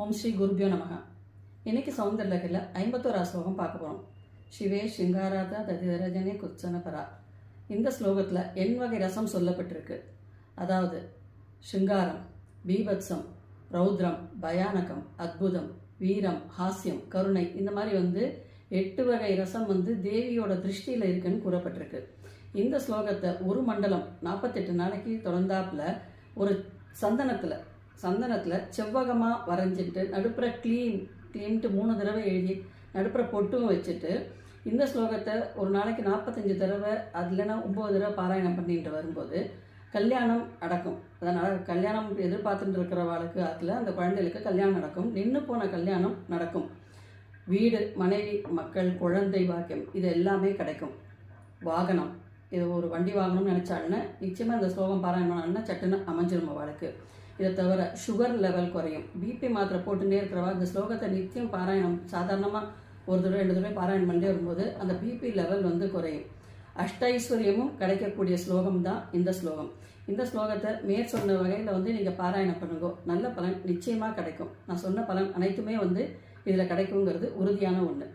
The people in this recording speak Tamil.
ஓம் ஸ்ரீ குருபியோ நமக. இன்னைக்கு சௌந்தர்லகில் ஐம்பத்தோரா ஸ்லோகம் பார்க்க போகிறோம் சிவே சிங்காராதா ததிதரஜனே குச்சனபரா இந்த ஸ்லோகத்தில் எண் வகை ரசம் சொல்லப்பட்டிருக்கு. அதாவது சிங்காரம் பீபத்சம் ரௌத்ரம் பயானகம் அத்புதம் வீரம் ஹாஸ்யம் கருணை இந்த மாதிரி வந்து எட்டு வகை ரசம் வந்து தேவியோட திருஷ்டியில் இருக்குன்னு கூறப்பட்டிருக்கு. இந்த ஸ்லோகத்தை ஒரு மண்டலம் நாற்பத்தெட்டு நாளைக்கு தொடர்ந்தாப்புல ஒரு சந்தனத்தில் சந்தனத்தில் செவ்வகமாக வரைஞ்சிட்டு நடுப்புற க்ளீன் க்ளீன்ட்டு மூணு தடவை எழுதி நடுப்புற பொட்டும் வச்சுட்டு இந்த ஸ்லோகத்தை ஒரு நாளைக்கு நாற்பத்தஞ்சு தடவை அது இல்லைன்னா ஒம்பது தடவை பாராயணம் பண்ணிட்டு வரும்போது கல்யாணம் நடக்கும். அதனால் கல்யாணம் எதிர்பார்த்துட்டு இருக்கிறவாளுக்கு அதில் அந்த குழந்தைகளுக்கு கல்யாணம் நடக்கும். நின்று போன கல்யாணம் நடக்கும். வீடு மனைவி மக்கள் குழந்தை வாக்கியம் இது எல்லாமே கிடைக்கும். வாகனம். இது ஒரு வண்டி வாங்கணும்னு நினச்சாலுன்னா நிச்சயமாக இந்த ஸ்லோகம் பாராயணம்னா சட்டுன்னு அமைஞ்சிரும் அவளுக்கு இதை தவிர சுகர் லெவல் குறையும். பிபி மாத்திரை போட்டுட்டே இருக்கிறவா இந்த ஸ்லோகத்தை நித்தியம் பாராயணம் சாதாரணமாக ஒரு தடவை ரெண்டு தடவை பாராயணம் பண்ணிட்டே வரும்போது அந்த பிபி லெவல் வந்து குறையும். அஷ்டைஸ்வரியமும் கிடைக்கக்கூடிய ஸ்லோகம் தான் இந்த ஸ்லோகம். இந்த ஸ்லோகத்தை மேற் சொன்ன வகையில் வந்து நீங்கள் பாராயணம் பண்ணுங்க. நல்ல பலன் நிச்சயமாக கிடைக்கும். நான் சொன்ன பலன் அனைத்துமே வந்து இதில் கிடைக்குங்கிறது உறுதியான ஒன்று